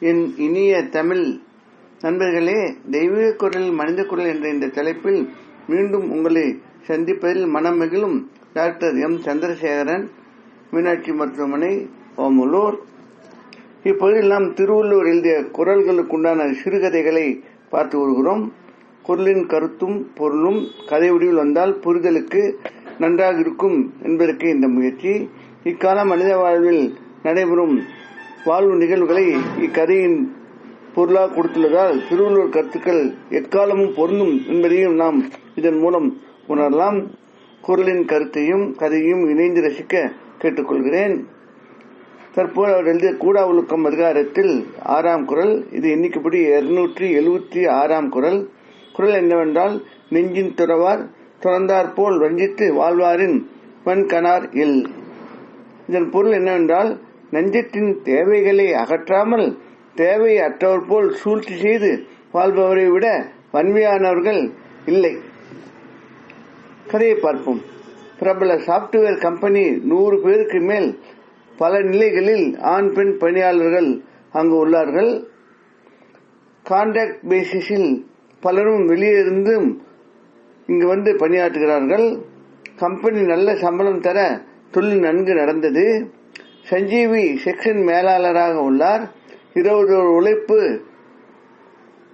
என் இனிய தமிழ் நண்பர்களே தெய்வீக குரல் மனித குரல் என்ற இந்த தலைப்பில் மீண்டும் உங்களை சந்திப்பதில் மனம் மகிழும் டாக்டர் எம். சந்திரசேகரன் மீனாட்சி மருத்துவமனை ஓமலூர். இப்பொழுது நாம் திருவள்ளுவர் எழுதிய குரல்களுக்குண்டான சிறுகதைகளை பார்த்து வருகிறோம். குரலின் கருத்தும் பொருளும் கதை வடிவில் வந்தால் புரிதலுக்கு நன்றாக இருக்கும் என்பதற்கு இந்த முயற்சி. இக்கால மனித வாழ்வில் நடைபெறும் வாழ்வு நிகழ்வுகளை இக்கதையின் பொருளாக கொடுத்துள்ளதால் திருவள்ளுவர் கருத்துக்கள் எக்காலமும் பொருந்தும் என்பதையும் நாம் இதன் மூலம் உணரலாம். குரலின் கருத்தையும் கதையும் இணைந்து ரசிக்க கேட்டுக்கொள்கிறேன். தற்போது அவர் எழுதிய கூடா ஒழுக்கம் அதிகாரத்தில் ஆறாம் குரல் இது எண்ணிக்கைப்படி இருநூற்றி எழுபத்தி ஆறாம் குரல். குரல் என்னவென்றால் நெஞ்சின் துறவார் துறந்தார் போல் வஞ்சித்து வாழ்வாரின் வன்கனார் இல். இதன் பொருள் என்னவென்றால் நெஞ்சத்தின் தேவைகளை அகற்றாமல் தேவை அற்றவர் போல் சூழ்ச்சி செய்து வாழ்பவரை விட வன்மையானவர்கள் இல்லை. கதையை பார்ப்போம். பிரபல சாப்ட்வேர் கம்பெனி நூறு பேருக்கு மேல் பல நிலைகளில் ஆண் பெண் பணியாளர்கள் அங்கு உள்ளார்கள். கான்ட்ராக்ட் பேசிஸில் பலரும் வெளியே இருந்தும் இங்கு வந்து பணியாற்றுகிறார்கள். கம்பெனி நல்ல சம்பளம் தர தொழில் நன்கு நடந்தது. சஞ்சீவி செக்ஷன் மேலாளராக உள்ளார். இருபது உழைப்பு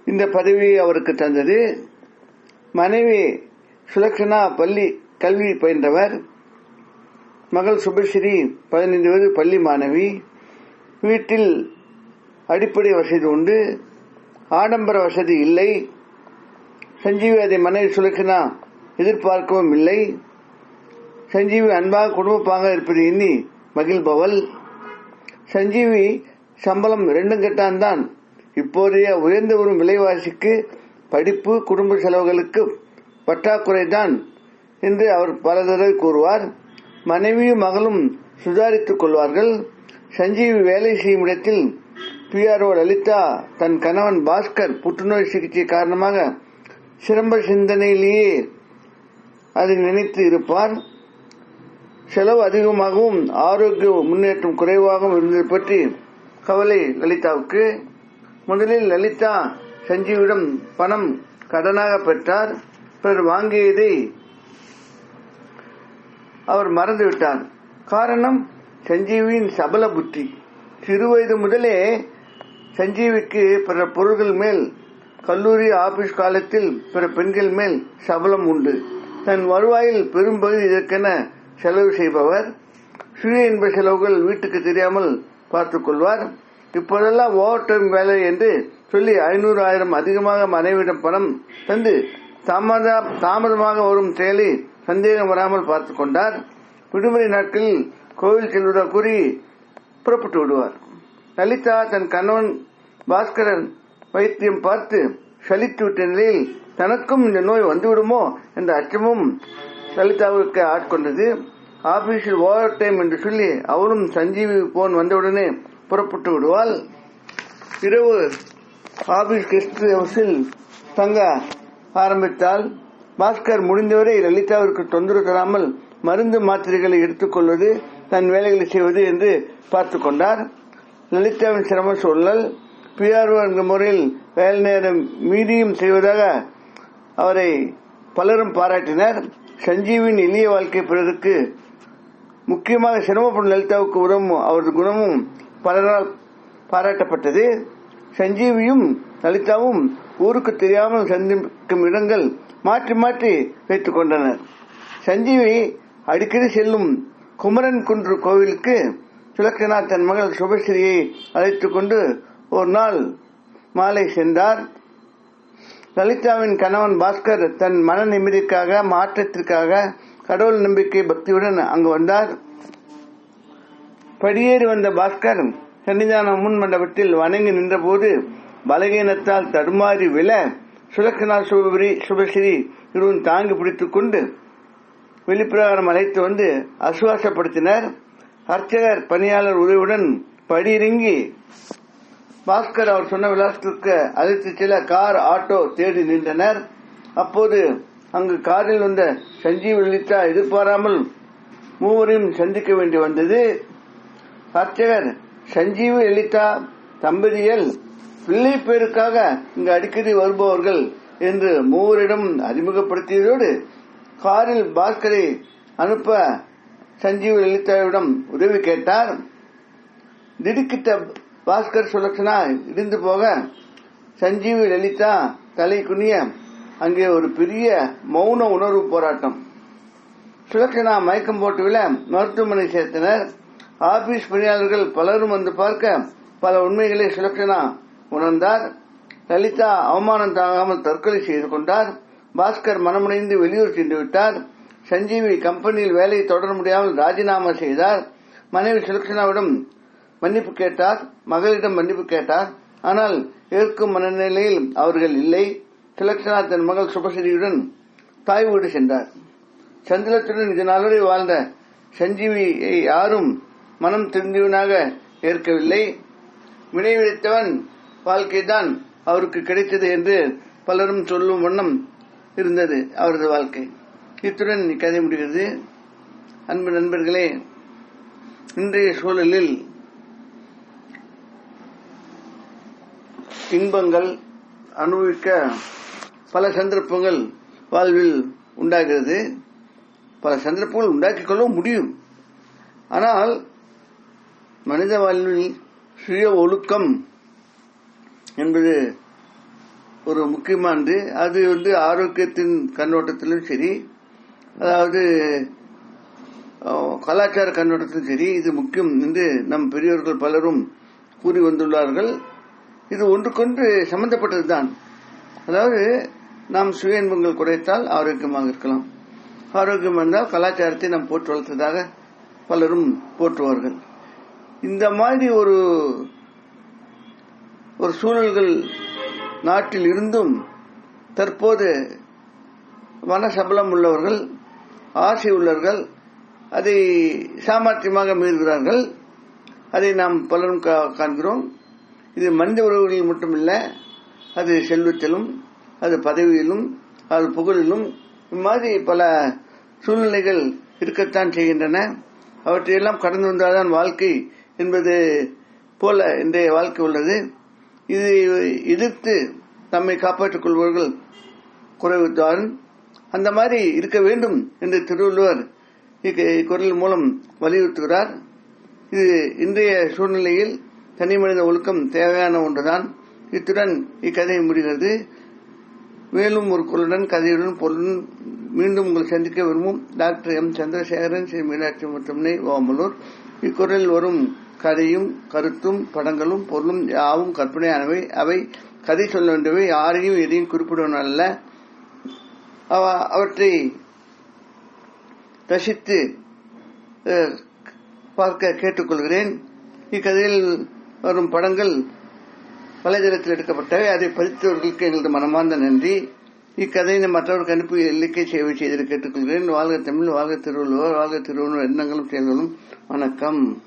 இந்த பதவியை அவருக்கு தந்தது. மனைவி சுலக்ஷனா பள்ளி கல்வி பயின்றவர். மகள் சுபஸ்ரீ பதினைந்து வயது பள்ளி மாணவி. வீட்டில் அடிப்படை வசதி உண்டு. ஆடம்பர வசதி இல்லை. சஞ்சீவி அதை மனைவி சுலக்ஷனா எதிர்பார்க்கவும் இல்லை. சஞ்சீவி அன்பாக குடும்பப்பாக இருப்பது எண்ணி மகிழ்பவள் சஞ்சீவி சம்பளம் ரெண்டும் கெட்டான் தான் இப்போதைய உயர்ந்து வரும் விலைவாசிக்கு படிப்பு குடும்ப செலவுகளுக்கு பற்றாக்குறை தான் என்று அவர் பல தடவை கூறுவார். மனைவியும் மகளும் சுதாரித்துக் கொள்வார்கள். சஞ்சீவி வேலை செய்யும் இடத்தில் பிஆர்ஓ லலிதா தன் கணவன் பாஸ்கர் புற்றுநோய் சிகிச்சை காரணமாக சிரம்ப சிந்தனையிலேயே அதை நினைத்து இருப்பார். செலவு அதிகமாகவும் ஆரோக்கிய முன்னேற்றம் குறைவாகவும் இருந்தது பற்றி கவலை லலிதாவுக்கு முதலில் லலிதா சஞ்சீவிடம் பணம் கடனாக பெற்றார். பிறர் வாங்கியதை அவர் மறந்துவிட்டார். காரணம் சஞ்சீவியின் சபல புத்தி. சிறுவயது முதலே சஞ்சீவிக்கு பிற பொருள்கள் மேல் கல்லூரி ஆபீஸ் காலத்தில் பிற பெண்கள் மேல் சபலம் உண்டு. தன் வருவாயில் பெரும்பகுதி இதற்கென செலவு செய்பவர் சுய இன்ப செலவுகள் வீட்டுக்கு தெரியாமல் பார்த்துக் கொள்வார். இப்போதெல்லாம் ஓவர் டைம் வேலை என்று சொல்லி ஐநூறு ஆயிரம் அதிகமாக மனைவிடம் பணம் தந்து தாமதமாக வரும் செயலை சந்தேகம் வராமல் பார்த்துக் கொண்டார். விடுமுறை நாட்களில் கோவில் செல்வதாக கூறி புறப்பட்டு விடுவார். லலிதா தன் கணவன் பாஸ்கரன் வைத்தியம் பார்த்து சலித்து விட்ட நிலையில் தனக்கும் இந்த நோய் வந்துவிடுமோ என்ற அச்சமும் லலிதாவுக்கு ஆட்கொண்டது ஆபீஸில் ஓவர் டைம் என்று சொல்லி அவரும் சஞ்சீவி போன் வந்தவுடனே புறப்பட்டு விடுவாள். இரவு ஆபீஸ் கெஸ்ட் ஹவுஸில் தங்க ஆரம்பித்தால் பாஸ்கர் முடிந்தவரை லலிதாவிற்கு தொந்தரவு தராமல் மருந்து மாத்திரைகளை எடுத்துக்கொள்வது தன் வேலைகளை செய்வது என்று பார்த்து கொண்டார். லலிதாவின் சிரம சூழல் பிஆர்ஓ என்ற முறையில் வேலை நேரம் மீதியும் செய்வதாக அவரை பலரும் பாராட்டினர். சஞ்சீவின் எளிய வாழ்க்கை பிறருக்கு முக்கியமாக சிரமப்படும் லலிதாவுக்கு உதவும் அவரது குணமும் பலரால் பாராட்டப்பட்டது. சஞ்சீவியும் லலிதாவும் ஊருக்கு தெரியாமல் சந்திக்கும் இடங்கள் மாற்றி மாற்றி வைத்துக் கொண்டனர். சஞ்சீவி அடிக்கடி செல்லும் குமரன் குன்று கோவிலுக்கு சுலக்கனா தன் மகள் சுபஸ்ரீயை அழைத்துக் கொண்டு ஒரு நாள் மாலை சென்றார். லலிதாவின் கணவன் பாஸ்கர் தன் மன நிம்மதிக்காக மாற்றத்திற்காக கடவுள் நம்பிக்கை பக்தியுடன் அங்கு வந்தார். படியேறி வந்த பாஸ்கர் சன்னிதான முன் மண்டபத்தில் வணங்கி நின்றபோது பலகீனத்தால் தடுமாறி விழ சுலக்ஷனா சுபரி சுபஸ்ரீ இருவரும் தாங்கி பிடித்துக் கொண்டு வெளிப்பிரகாரம் அழைத்து வந்து அசுவாசப்படுத்தினர். அர்ச்சகர் பணியாளர் உதவியுடன் படியிறங்கி பாஸ்கர் அவர் சொன்ன விலாசத்திற்கு அழைத்து செல்ல கார் ஆட்டோ தேடி நின்றனர். அப்போது அங்கு காரில் வந்த சஞ்சீவ் லலிதா எதிர்பாராமல் மூவரையும் சந்திக்க வேண்டி வந்தது. அர்ச்சகர் சஞ்சீவ் லலிதா தம்பதியல் பிள்ளை பேருக்காக இங்கு அடிக்கடி வருபவர்கள் என்று மூவரிடம் அறிமுகப்படுத்தியதோடு காரில் பாஸ்கரை அனுப்ப சஞ்சீவ் லலிதாவிடம் உதவி கேட்டார். திடுக்கிட்ட பாஸ்கர் சுலக்ஷனா இடிந்து போக சஞ்சீவி லலிதா தலை குனிய அங்கே ஒரு பெரிய மௌன உணர்வு போராட்டம். சுலக்ஷனா மயக்கம் போட்டு விழ மருத்துவமனை சேர்த்தனர். ஆபீஸ் பணியாளர்கள் பலரும் வந்து பார்க்க பல உண்மைகளை சுலக்ஷனா உணர்ந்தார். லலிதா அவமானம் தாங்காமல் தற்கொலை செய்து கொண்டார். பாஸ்கர் மனமுடைந்து வெளியூர் சென்று விட்டார். சஞ்சீவி கம்பெனியில் வேலையை தொடர முடியாமல் ராஜினாமா செய்தார். மனைவி சுலக்ஷனாவிடம் மன்னிப்பு கேட்டார் மகளிடம் மன்னிப்பு கேட்டார். ஆனால் ஏற்கும் மனநிலையில் அவர்கள் இல்லை. திலக்ஷனா தன் மகள் சுபஸ்ரீயுடன் தாய் வீடு சென்றார். சந்திரத்துடன் இது நாளரை வாழ்ந்த சஞ்சீவியை யாரும் மனம் திருந்தியவனாக ஏற்கவில்லை. வினைவிழித்தவன் வாழ்க்கைதான் அவருக்கு கிடைத்தது என்று பலரும் சொல்லும் வண்ணம் இருந்தது அவரது வாழ்க்கை. இத்துடன் கதை முடிகிறது. அன்பு நண்பர்களே இன்றைய சூழலில் இன்பங்கள் அனுபவிக்க பல சந்தர்ப்பங்கள் வாழ்வில் உண்டாகிறது. பல சந்தர்ப்பங்கள் உண்டாக்கிக் கொள்ள முடியும். ஆனால் மனித வாழ்வில் சுய ஒழுக்கம் என்பது ஒரு முக்கியமானது. அது வந்து ஆரோக்கியத்தின் கண்ணோட்டத்திலும் சரி அதாவது கலாச்சார கண்ணோட்டத்திலும் சரி இது முக்கியம் என்று நம் பெரியோர்கள் பலரும் கூறி வந்துள்ளார்கள். இது ஒன்றுக்கொன்று சம்பந்தப்பட்டதுதான். அதாவது நாம் சுய இன்பங்கள் குறைத்தால் ஆரோக்கியமாக இருக்கலாம். ஆரோக்கியம் என்றால் கலாச்சாரத்தை நாம் போற்று வளர்த்ததாக பலரும் போற்றுவார்கள். இந்த மாதிரி ஒரு ஒரு சூழல்கள் நாட்டில் இருந்தும் தற்போது மனசபலம் உள்ளவர்கள் ஆசை உள்ளவர்கள் அதை சாமர்த்தியமாக மீறுகிறார்கள். அதை நாம் பலரும் கா- காண்கிறோம். இது மனித உறவுகளில் மட்டுமில்லை அது செல்வத்திலும் அது பதவியிலும் அது புகழிலும் இம்மாதிரி பல சூழ்நிலைகள் இருக்கத்தான் செய்கின்றன. அவற்றையெல்லாம் கடந்து வந்தால்தான் வாழ்க்கை என்பது போல இன்றைய வாழ்க்கை உள்ளது. இதை எதிர்த்து நம்மை காப்பாற்றிக் கொள்பவர்கள் குறைவுதான். அந்த மாதிரி இருக்க வேண்டும் என்று திருவள்ளுவர் இக்க- மூலம் வலியுறுத்துகிறார். இது இன்றைய சூழ்நிலையில் தனி மனித ஒழுக்கம் தேவையான ஒன்றுதான். இத்துடன் இக்கதை முடிகிறது. மேலும் ஒரு குரலுடன் கதையுடன் பொருளுடன் மீண்டும் உங்களை சந்திக்க விரும்பும் டாக்டர் எம். சந்திரசேகரன் ஸ்ரீ மீனாட்சி முத்தமனை ஓமலூர். இக்குரலில் வரும் கதையும் கருத்தும் படங்களும் பொருளும் யாவும் கற்பனையானவை. அவை கதை சொல்ல வேண்டியவை. யாரையும் எதையும் குறிப்பிடுவன அல்ல. அவ- அவற்றை ரசித்து பார்க்க கேட்டுக்கொள்கிறேன். இக்கதையில் வரும் படங்கள் வலைதளத்தில் எடுக்கப்பட்டவை. அதை பதித்தவர்களுக்கு எங்களது மனமார்ந்த நன்றி. இக்கதையை மற்றவருக்கு அனுப்பி எல்லிக்கை சேவை செய்து கேட்டுக்கொள்கிறேன். வாழ்க தமிழ் வாழ்க திருவள்ளுவர் வாழ்க திருவள்ளுவர் எண்ணங்களும் செயல்களும். வணக்கம்.